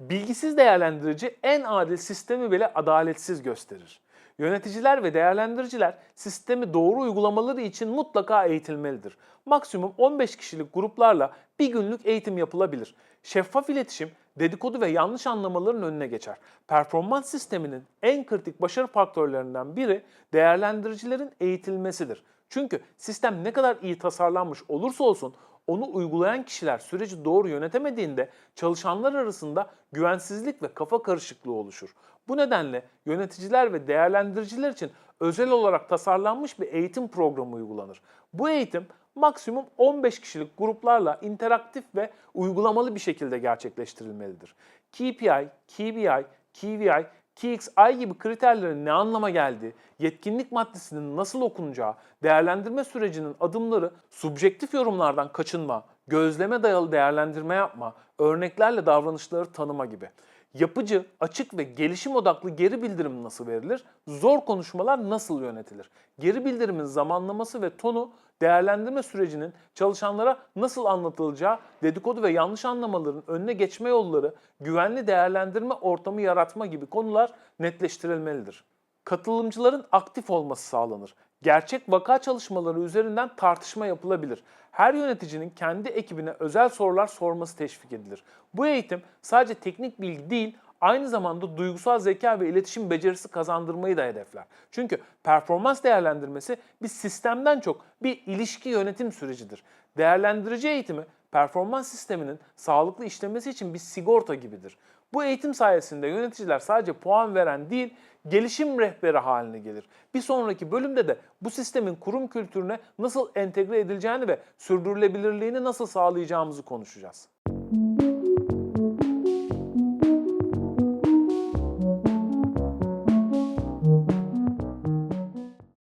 Bilgisiz değerlendirici en adil sistemi bile adaletsiz gösterir. Yöneticiler ve değerlendiriciler sistemi doğru uygulamaları için mutlaka eğitilmelidir. Maksimum 15 kişilik gruplarla bir günlük eğitim yapılabilir. Şeffaf iletişim, dedikodu ve yanlış anlamaların önüne geçer. Performans sisteminin en kritik başarı faktörlerinden biri değerlendiricilerin eğitilmesidir. Çünkü sistem ne kadar iyi tasarlanmış olursa olsun onu uygulayan kişiler süreci doğru yönetemediğinde çalışanlar arasında güvensizlik ve kafa karışıklığı oluşur. Bu nedenle yöneticiler ve değerlendiriciler için özel olarak tasarlanmış bir eğitim programı uygulanır. Bu eğitim maksimum 15 kişilik gruplarla interaktif ve uygulamalı bir şekilde gerçekleştirilmelidir. KPI, KBI, KVI, KXI gibi kriterlerin ne anlama geldiği, yetkinlik maddesinin nasıl okunacağı, değerlendirme sürecinin adımları, subjektif yorumlardan kaçınma, gözleme dayalı değerlendirme yapma, örneklerle davranışları tanıma gibi. Yapıcı, açık ve gelişim odaklı geri bildirim nasıl verilir? Zor konuşmalar nasıl yönetilir? Geri bildirimin zamanlaması ve tonu değerlendirme sürecinin çalışanlara nasıl anlatılacağı, dedikodu ve yanlış anlamaların önüne geçme yolları, güvenli değerlendirme ortamı yaratma gibi konular netleştirilmelidir. Katılımcıların aktif olması sağlanır. Gerçek vaka çalışmaları üzerinden tartışma yapılabilir. Her yöneticinin kendi ekibine özel sorular sorması teşvik edilir. Bu eğitim sadece teknik bilgi değil, aynı zamanda duygusal zeka ve iletişim becerisi kazandırmayı da hedefler. Çünkü performans değerlendirmesi bir sistemden çok bir ilişki yönetim sürecidir. Değerlendirici eğitimi performans sisteminin sağlıklı işlemesi için bir sigorta gibidir. Bu eğitim sayesinde yöneticiler sadece puan veren değil, gelişim rehberi haline gelir. Bir sonraki bölümde de bu sistemin kurum kültürüne nasıl entegre edileceğini ve sürdürülebilirliğini nasıl sağlayacağımızı konuşacağız.